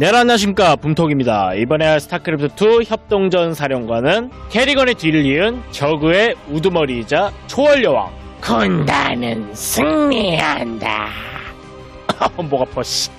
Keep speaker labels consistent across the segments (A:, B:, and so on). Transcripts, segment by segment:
A: 네, 안녕하십니까 붐톡입니다. 이번에 할 스타크래프트2 협동전 사령관은 캐리건의 뒤를 이은 저그의 우두머리이자 초월여왕 군단은 승리한다. 목 아파 씨.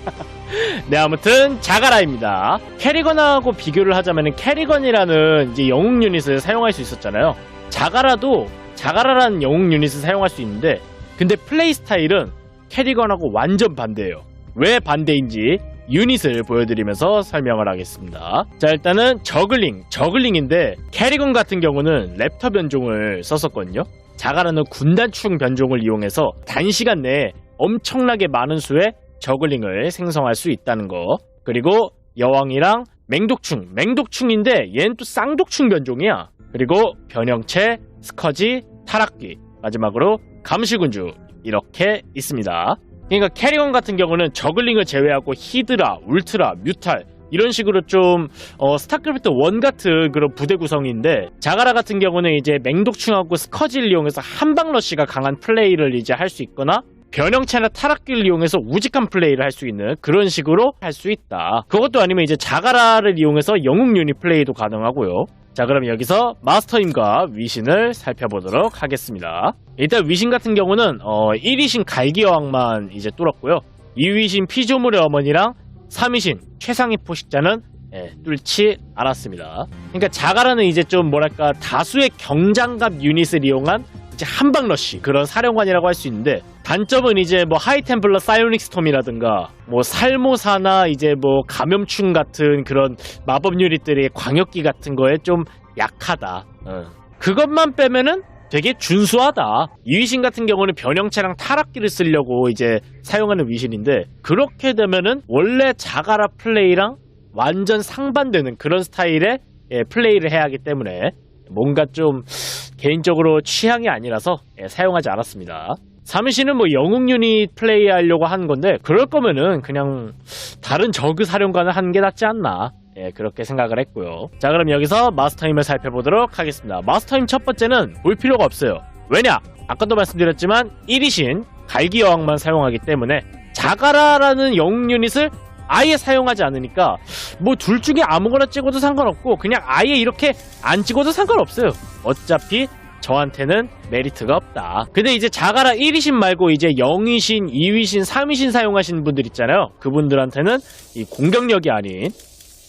A: 네 아무튼 자가라입니다. 캐리건하고 비교를 하자면 캐리건이라는 이제 영웅 유닛을 사용할 수 있었잖아요. 자가라도 자가라라는 영웅 유닛을 사용할 수 있는데 근데 플레이 스타일은 캐리건하고 완전 반대예요. 왜 반대인지 유닛을 보여드리면서 설명을 하겠습니다. 자, 일단은 저글링, 저글링인데 캐리건 같은 경우는 랩터 변종을 썼었거든요. 자가라는 군단충 변종을 이용해서 단시간 내에 엄청나게 많은 수의 저글링을 생성할 수 있다는 거. 그리고 여왕이랑 맹독충, 맹독충인데 얘는 또 쌍독충 변종이야. 그리고 변형체, 스커지, 타락귀, 마지막으로 감시군주 이렇게 있습니다. 그러니까 캐리건 같은 경우는 저글링을 제외하고 히드라, 울트라, 뮤탈 이런 식으로 좀 어, 스타크래프트 1 같은 그런 부대 구성인데 자가라 같은 경우는 이제 맹독충하고 스커지를 이용해서 한방 러쉬가 강한 플레이를 이제 할 수 있거나 변형체나 타락기를 이용해서 우직한 플레이를 할 수 있는 그런 식으로 할 수 있다. 그것도 아니면 이제 자가라를 이용해서 영웅 유닛 플레이도 가능하고요. 자 그럼 여기서 마스터임과 위신을 살펴보도록 하겠습니다. 일단 위신 같은 경우는 어, 1위신 갈기여왕만 이제 뚫었고요. 2위신 피조물의 어머니랑 3위신 최상위 포식자는 예, 뚫지 않았습니다. 그러니까 자가라는 이제 좀 뭐랄까 다수의 경장갑 유닛을 이용한 이제 한방 러쉬 그런 사령관이라고 할 수 있는데 단점은 이제 뭐 하이템플러 사이오닉 스톰이라든가 뭐 살모사나 이제 뭐 감염충 같은 그런 마법 유닛들의 광역기 같은 거에 좀 약하다. 어. 그것만 빼면은 되게 준수하다. 이 위신 같은 경우는 변형체랑 타락기를 쓰려고 이제 사용하는 위신인데 그렇게 되면은 원래 자가라 플레이랑 완전 상반되는 그런 스타일의 예, 플레이를 해야 하기 때문에 뭔가 좀 개인적으로 취향이 아니라서 예, 사용하지 않았습니다. 사미씨는 뭐 영웅 유닛 플레이 하려고 한 건데 그럴 거면은 그냥 다른 저그 사령관을 하는 게 낫지 않나 예, 그렇게 생각을 했고요. 자, 그럼 여기서 마스터임을 살펴보도록 하겠습니다. 마스터임 첫 번째는 볼 필요가 없어요. 왜냐? 아까도 말씀드렸지만 1위신 갈기 여왕만 사용하기 때문에 자가라라는 영웅 유닛을 아예 사용하지 않으니까 뭐 둘 중에 아무거나 찍어도 상관없고 그냥 아예 이렇게 안 찍어도 상관없어요. 어차피 저한테는 메리트가 없다. 근데 이제 자가라 1위신 말고 이제 0위신, 2위신, 3위신 사용하시는 분들 있잖아요. 그분들한테는 이 공격력이 아닌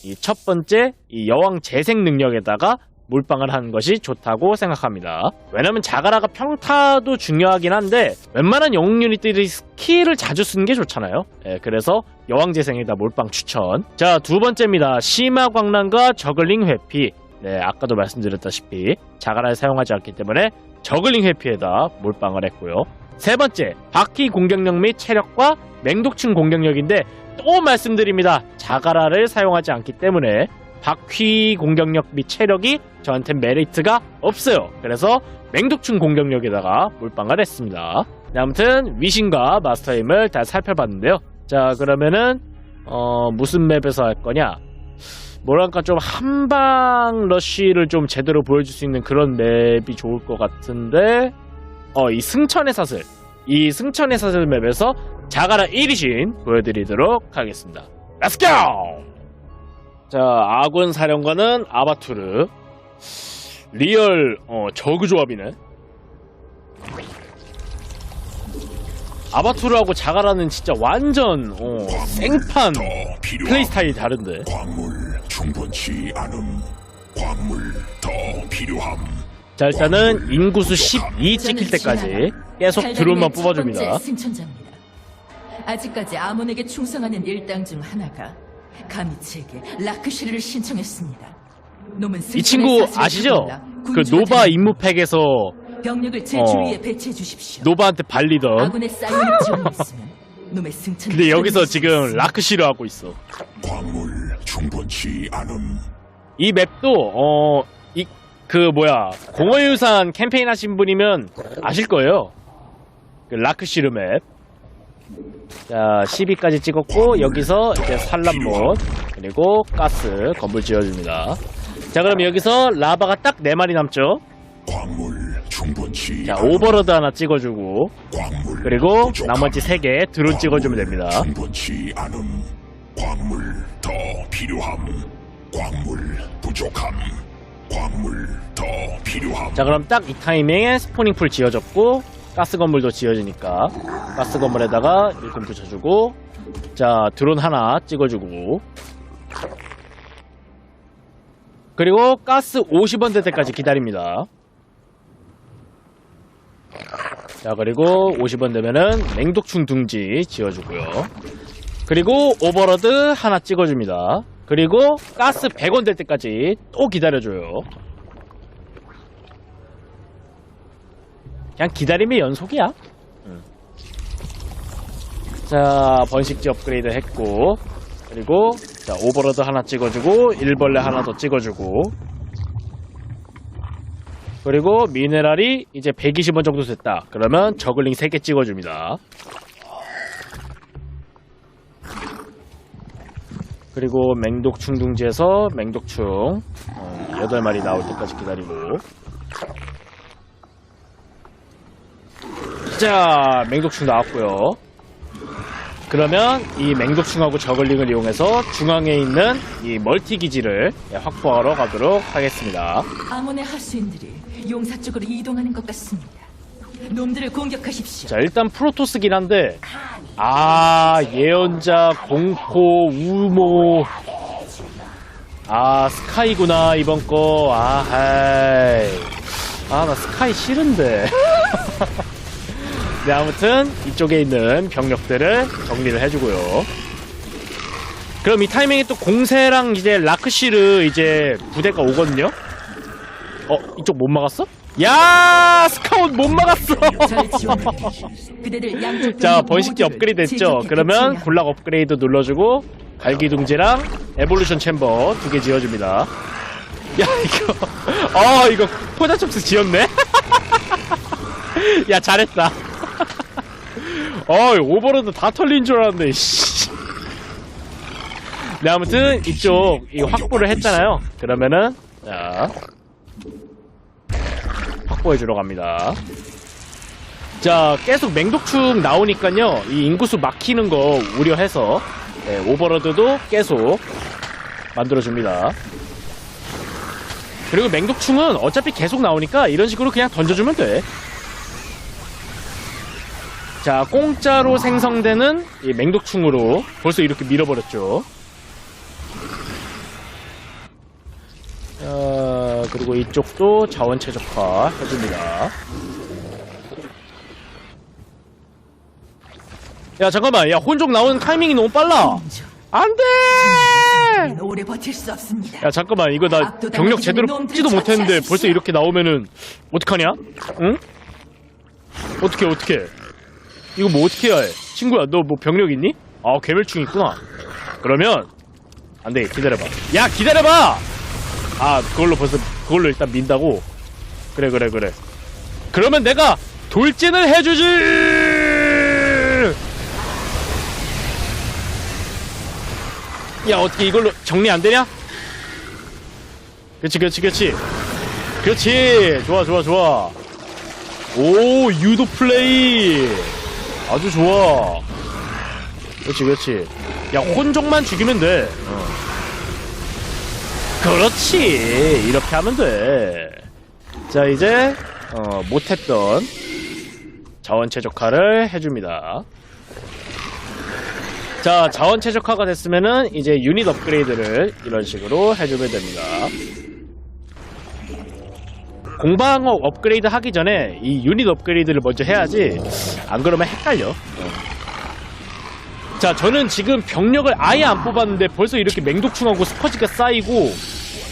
A: 이 첫 번째 이 여왕 재생 능력에다가 몰빵을 하는 것이 좋다고 생각합니다. 왜냐면 자가라가 평타도 중요하긴 한데 웬만한 영웅 유닛들이 스킬을 자주 쓰는 게 좋잖아요. 예, 그래서 여왕 재생에다 몰빵 추천. 자, 두 번째입니다. 심화 광란과 저글링 회피. 네, 아까도 말씀드렸다시피 자가라를 사용하지 않기 때문에 저글링 회피에다 몰빵을 했고요. 세 번째, 바퀴 공격력 및 체력과 맹독충 공격력인데 또 말씀드립니다. 자가라를 사용하지 않기 때문에 바퀴 공격력 및 체력이 저한테 메리트가 없어요. 그래서 맹독충 공격력에다가 몰빵을 했습니다. 네, 아무튼 위신과 마스터임을 다 살펴봤는데요. 자 그러면은 어, 무슨 맵에서 할 거냐? 뭐랄까 좀 한방 러쉬를 좀 제대로 보여줄 수 있는 그런 맵이 좋을 것 같은데 어 이 승천의 사슬 이 승천의 사슬 맵에서 자가라 1위신 보여드리도록 하겠습니다. 렛츠고! 자 아군 사령관은 아바투르 리얼 어, 저그 조합이네 아바투르하고 자가라는 진짜 완전 어, 생판. 플레이 스타일이 다른데
B: 광물 충분치 않음. 광물 더 필요함.
A: 자 일단은 인구수 12 찍힐 때까지 계속 드론만 뽑아줍니다
C: 승천자입니다. 아직까지 아몬에게 충성하는 일당 중 하나가 가미치에게 라크시르를 신청했습니다. 놈은
A: 이 친구 아시죠? 그 노바 임무팩에서
C: 병력을 제
A: 어.
C: 주위에 배치해 주십시오.
A: 노바한테 발리던
C: 아군의 지원이 있으면 놈의 승천.
A: 근데 여기서 지금 라크시를 하고 있어
B: 광물 충분치 않음.
A: 이 맵도 어 이 그 뭐야 공허유산 캠페인 하신 분이면 아실 거예요. 그 라크시르 맵. 자 12까지 찍었고 여기서 이제 산란못 그리고 가스 건물 지어줍니다. 자 그럼 여기서 라바가 딱 4마리 남죠.
B: 광물
A: 자. 오버로드 하나 찍어주고 그리고. 나머지 3개 드론 찍어주면 됩니다.
B: 충분치 않음. 광물 더 필요함 광물 부족함 광물 더 필요함
A: 자 그럼 딱 이 타이밍에 스포닝 풀 지어졌고 가스 건물도 지어지니까 가스 건물에다가 일꾼 붙여주고 자 드론 하나 찍어주고 그리고 가스 50원 될 때까지 기다립니다 자 그리고 50원 되면은 맹독충 둥지 지어주고요. 그리고 오버로드 하나 찍어줍니다. 그리고 가스 100원 될 때까지 또 기다려줘요. 그냥 기다림의 연속이야. 자, 번식지 업그레이드 했고, 그리고, 자, 오버로드 하나 찍어주고, 일벌레 하나 더 찍어주고, 그리고 미네랄이 이제 120원 정도 됐다. 그러면 저글링 3개 찍어줍니다. 그리고 맹독충 둥지에서 맹독충 어, 8마리 나올 때까지 기다리고 자, 맹독충 나왔고요. 그러면 이 맹독충하고 저글링을 이용해서 중앙에 있는 이 멀티 기지를 확보하러 가도록 하겠습니다.
C: 아몬의 하수인들이 용사 쪽으로 이동하는 것 같습니다. 놈들을 공격하십시오.
A: 자, 일단 프로토스긴 한데 아, 예언자, 공포, 우모 아, 스카이구나, 이번 거. 아, 하이. 아, 나 스카이 싫은데. 네, 아무튼 이쪽에 있는 병력들을 정리를 해주고요. 그럼 이 타이밍에 또 공세랑 이제 라크시르 이제 부대가 오거든요. 어, 이쪽 못 막았어? 야, 스카웃 못 막았어. 자, 번식기 업그레이드 됐죠? 그러면 군락 업그레이드 눌러주고 갈기둥지랑 에볼루션 챔버 두 개 지어줍니다. 야, 이거, 어, 이거 포자첩스 지었네? 야, 잘했다. 어, 오버로드 다 털린 줄 알았네, 씨. 네, 아무튼 이쪽 이 확보를 했잖아요. 그러면은, 자, 확보해주러 갑니다. 자, 계속 맹독충 나오니까요. 이 인구수 막히는 거 우려해서 네, 오버로드도 계속 만들어줍니다. 그리고 맹독충은 어차피 계속 나오니까 이런 식으로 그냥 던져주면 돼. 자, 공짜로 생성되는 이 맹독충으로 벌써 이렇게 밀어버렸죠. 그리고 이쪽도 자원 최적화 해줍니다. 야 잠깐만. 야 혼종 나오는 타이밍이 너무 빨라.
C: 죠
A: 안돼!
C: 오래 버틸 수 없습니다.
A: 야 잠깐만. 이거 나 병력 제대로 뽑지도 못했는데 벌써 이렇게 나오면은 어떡하냐? 응? 어떻게 어떻게 이거 뭐 어떻게 해야 해? 친구야 너 뭐 병력 있니? 아 괴멸충 있구나. 그러면 안돼. 기다려봐. 야 기다려봐 아 그걸로 벌써 그걸로 일단 민다고? 그래 그래 그래. 그러면 내가 돌진을 해주지! 야 어떻게 이걸로 정리 안 되냐? 그렇지 그렇지 그렇지 그렇지 좋아 좋아 좋아. 오 유도 플레이. 아주 좋아. 그렇지 그렇지 야 혼종만 죽이면 돼. 어. 그렇지. 이렇게 하면 돼자 이제 어, 못했던 자원 최적화를 해줍니다. 자, 자원 최적화가 됐으면은 이제 유닛 업그레이드를 이런 식으로 해주면 됩니다. 공방어 업그레이드 하기 전에 이 유닛 업그레이드를 먼저 해야지. 안 그러면 헷갈려. 자, 저는 지금 병력을 아예 안 뽑았는데 벌써 이렇게 맹독충하고 스퍼지가 쌓이고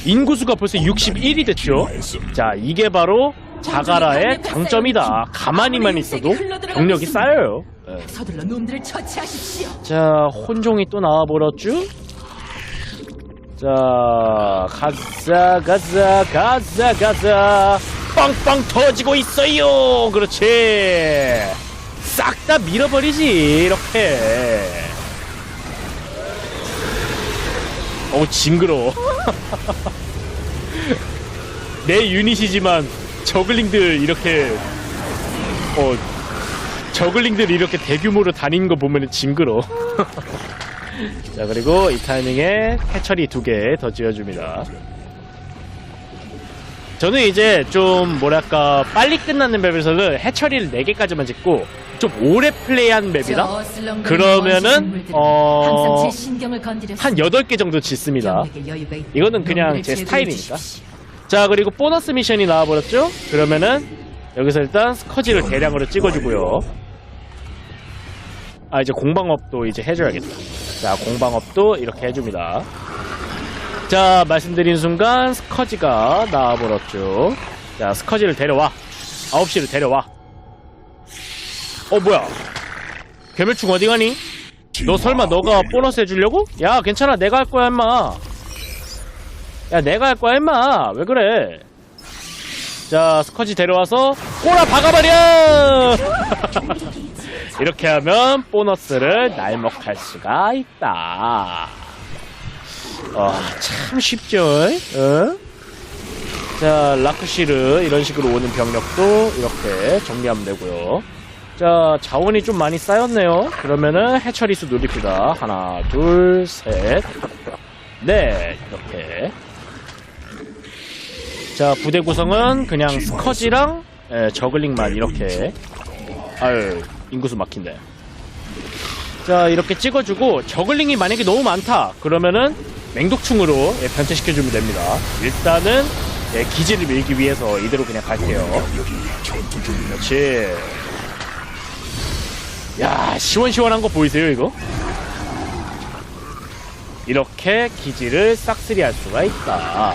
A: 인구수가 벌써 61이 됐죠. 자, 이게 바로 자가라의 장점이다. 가만히만 있어도 병력이 쌓여요. 예.
C: 서둘러 놈들을 처치하십시오.
A: 자, 혼종이 또 나와버렸죠? 자, 가자, 가자, 가자, 가자. 빵빵 터지고 있어요! 그렇지! 싹 다 밀어버리지, 이렇게. 어우, 징그러워. 내 유닛이지만, 저글링들 이렇게, 어, 저글링들이 이렇게 대규모로 다니는 거 보면 징그러. 자, 그리고 이 타이밍에 해처리 두 개 더 지어줍니다. 저는 이제 좀 뭐랄까 빨리 끝나는 맵에서는 해처리를 4개까지만 짓고 좀 오래 플레이한 맵이다? 그러면은, 어. 한 8개 정도 짓습니다. 이거는 그냥 제 스타일이니까. 자, 그리고 보너스 미션이 나와버렸죠? 그러면은 여기서 일단 스커지를 대량으로 찍어주고요. 아, 이제 공방업도 이제 해줘야겠다. 자, 공방업도 이렇게 해줍니다. 자, 말씀드린 순간 스커지가 나와버렸죠. 자, 스커지를 데려와. 9시를 데려와. 어, 뭐야. 괴멸충 어디 가니? 너 설마 너가 보너스 해주려고? 야, 괜찮아. 내가 할 거야, 임마. 야, 내가 할 거야, 임마. 왜 그래? 자, 스커지 데려와서 꼬라 박아버려! 이렇게 하면 보너스를 날먹할 수가 있다. 어, 참 쉽죠? 어? 자, 라크시르 이런 식으로 오는 병력도 이렇게 정리하면 되고요. 자, 자원이 좀 많이 쌓였네요. 그러면은 해처리수 누립시다. 하나, 둘, 셋, 넷 이렇게. 자, 부대 구성은 그냥 스커지랑 예, 저글링만 이렇게. 아유, 인구수 막힌다. 자, 이렇게 찍어주고 저글링이 만약에 너무 많다. 그러면은 맹독충으로 예, 변태시켜주면 됩니다. 일단은 예, 기지를 밀기 위해서 이대로 그냥 갈게요. 그렇지. 야, 시원시원한 거 보이세요, 이거? 이렇게 기지를 싹쓸이 할 수가 있다.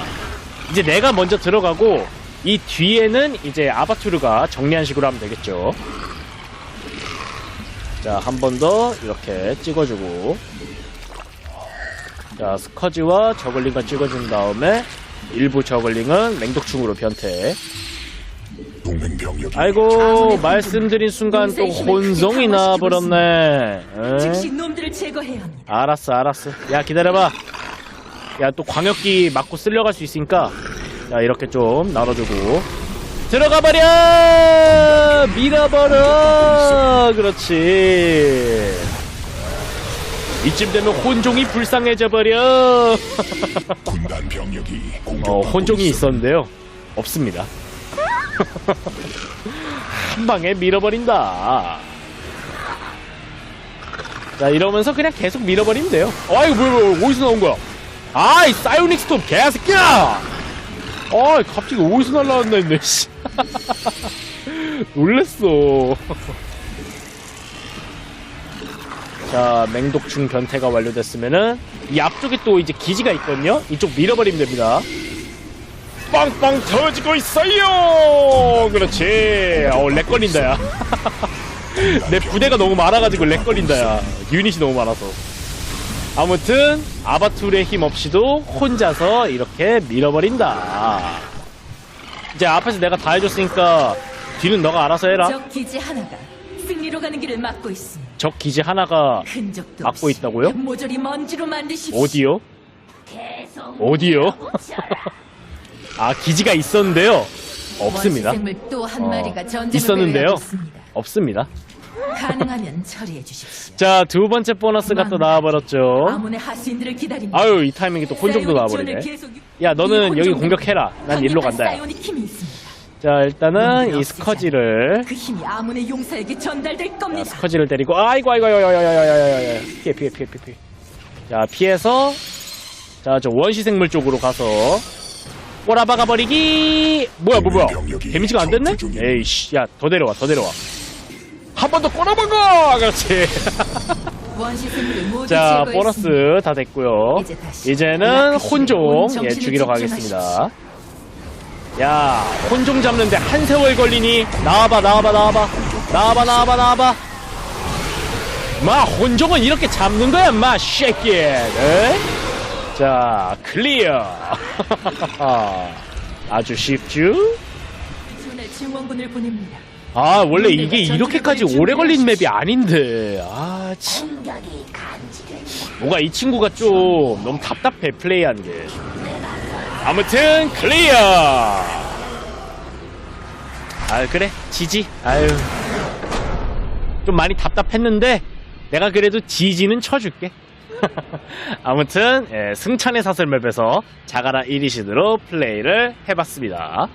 A: 이제 내가 먼저 들어가고, 이 뒤에는 이제 아바투르가 정리한 식으로 하면 되겠죠. 자, 한 번 더 이렇게 찍어주고. 자, 스커지와 저글링과 찍어준 다음에, 일부 저글링은 맹독충으로 변태.
B: 동맹 병력이
A: 아이고 말씀드린 순간 또 혼성이?
C: 즉시 놈들을 제거해야 합니다.
A: 알았어 알았어. 야 기다려봐. 야 또 광역기 맞고 쓸려갈 수 있으니까. 자 이렇게 좀 나눠주고. 들어가 버려! 밀어버려! 그렇지. 이쯤 되면 혼종이 불쌍해져 버려.
B: 군단 병력이 공격.
A: 어 혼종이 있었는데요. 없습니다 한 방에 밀어버린다. 자, 이러면서 그냥 계속 밀어버리면 돼요. 아, 이거 뭐야, 뭐야, 어디서 나온 거야? 아이, 사이오닉 스톰 개새끼야! 아, 갑자기 어디서 날라왔나 했네, 씨. 놀랬어. 자, 맹독충 변태가 완료됐으면은, 이 앞쪽에 또 이제 기지가 있거든요? 이쪽 밀어버리면 됩니다. 빵빵 터지고 있어요. 그렇지. 어, 렉 걸린다 야. 내 부대가 너무 많아가지고 렉 걸린다 야. 유닛이 너무 많아서. 아무튼 아바툴의 힘 없이도 혼자서 이렇게 밀어버린다. 이제 앞에서 내가 다 해줬으니까 뒤는 너가 알아서 해라.
C: 적 기지 하나가 승리로 가는 길을 막고 있습니다.
A: 적 기지 하나가
C: 흔적도
A: 막고
C: 없이
A: 있다고요?
C: 모조리 먼지로 만드십시오.
A: 어디요? 어디요? 아 기지가 있었는데요. 없습니다.
C: 원시생물 또한
A: 어,
C: 마리가 전쟁을
A: 있었는데요.
C: 벌여야겠습니다.
A: 없습니다.
C: 가능하면 처리해 주십시오.
A: 자, 두 번째 보너스가 또 나와버렸죠.
C: 아몬의 하수인들을 기다립니다.
A: 아유, 이 타이밍에 또 혼종도 나와버리네. 야, 너는 여기 공격해라. 난 일로 간다. 야.
C: 사이오닉 힘이 있습니다.
A: 자, 일단은 이 스커지를,
C: 그 힘이 아몬의 용사에게 전달될
A: 자,
C: 겁니다.
A: 스커지를 때리고, 아이고, 아이고, 아이고, 아이고, 아이고, 아이고, 아이고, 피해, 피해, 피해, 피해, 피해. 자, 피해서, 자, 저 원시생물 쪽으로 가서, 꼬라박아 버리기! 뭐야, 뭐야, 뭐야. 데미지가 안 됐네? 에이씨, 야, 더 내려와, 더 내려와. 한 번 더 꼬라박아! 그렇지. 자. 보너스 다 됐고요.
C: 이제
A: 이제는 혼종
C: 온
A: 예, 죽이러. 가겠습니다. 야, 혼종 잡는데 한 세월 걸리니 나와봐, 나와봐, 나와봐, 나와봐, 나와봐, 나와봐. 마, 혼종은 이렇게 잡는 거야, 마, 쉐끼. 에? 자, 클리어. 아주 쉽죠?
C: 전에 증원군을 보냅니다.
A: 아, 원래 이게 이렇게까지 오래 걸린 맵이 아닌데. 아, 참. 뭐가 이 친구가 좀 너무 답답해, 플레이하는 게. 아무튼, 클리어! 아, 그래, 지지. 아유. 좀 많이 답답했는데, 내가 그래도 지지는 쳐줄게. 아무튼 예, 승찬의 사슬 맵에서 자가라 1위신으로 플레이를 해봤습니다.